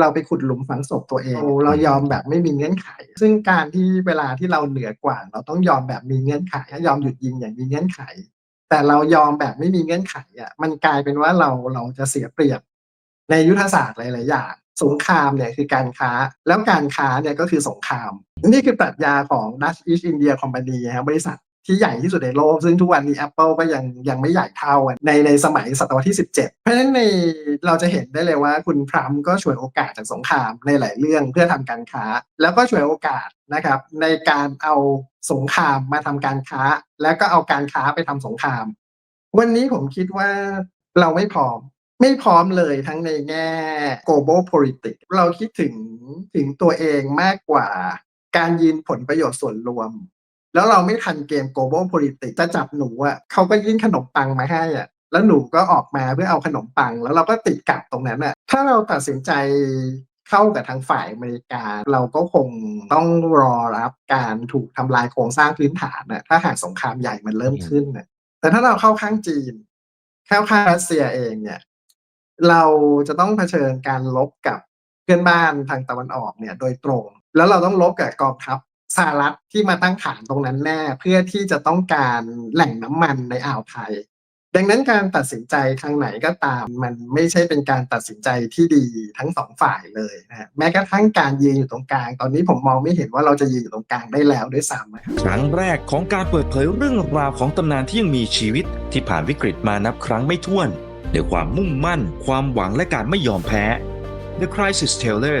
เราไปขุดหลุมฝังศพตัวเอง เรายอมแบบไม่มีเงื่อนไข ซึ่งการที่เวลาที่เราเหนือกว่า เราต้องยอมแบบมีเงื่อนไขยอมหยุดยิงอย่างมีเงื่อนไข แต่เรายอมแบบไม่มีเงื่อนไขอะมันกลายเป็นว่าเราเราจะเสียเปรียบ ในยุทธศาสตร์หลาย ๆ อย่างสงครามเนี่ยคือการค้าแล้วการค้าเนี่ยก็คือสงคราม นี่คือปรัชญาของ Dutch East India Company ครับบริษัท ที่ใหญ่ที่สุดในโลก ซึ่งทุกวันนี้ Apple ก็ยังยังไม่ใหญ่เท่าในในสมัยศตวรรษที่ 17 เพราะฉะนั้นในเราจะเห็นได้เลยว่าคุณทรัมก็ฉวยโอกาสจากสงครามในหลายเรื่องเพื่อทำการค้า แล้วก็ฉวยโอกาสนะครับในการเอาสงครามมาทำการค้า แล้วก็เอาการค้าไปทำสงคราม วันนี้ผมคิดว่าเราไม่พร้อมไม่พร้อมเลยทั้งในแง่ global politics เราคิดถึงถึงตัวเองมากกว่าการยืนผลประโยชน์ส่วนรวม แล้วเราไม่ทันเกม global politics จะจับหนูอะเขาก็ยื่นขนมปังมาให้อะแล้วหนูก็ออกมาเพื่อเอาขนมปัง แล้วเราก็ติดกับตรงนั้นอะถ้าเราตัดสินใจเข้ากับทางฝ่ายอเมริกา เราก็คงต้องรอรับการถูกทำลายโครงสร้างพื้นฐานน่ะถ้าหากสงครามใหญ่มันเริ่มขึ้นน่ะแต่ถ้าเราเข้าข้างจีน เข้าข้างรัสเซียเองเนี่ย เราจะต้องเผชิญการลบกับเพื่อนบ้านทางตะวันออกเนี่ย โดยตรง แล้วเราต้องลบกับกองทัพ สหรัฐที่มาตั้งฐานตรงนั้นแน่เพื่อที่จะต้องการแหล่งน้ำมันในอ่าวไทย ดังนั้นการตัดสินใจทางไหนก็ตาม มันไม่ใช่เป็นการตัดสินใจที่ดีทั้งสองฝ่ายเลยนะฮะแม้กระทั่งการยืนอยู่ตรงกลาง ตอนนี้ผมมองไม่เห็นว่าเราจะยืนอยู่ตรงกลางได้แล้วด้วยซ้ำครับครั้งแรกของการเปิดเผยเรื่องราวของตำนานที่ยังมีชีวิตที่ผ่านวิกฤตมานับครั้งไม่ถ้วนด้วยความมุ่งมั่น ความหวังและการไม่ยอมแพ้ The Crisis Teller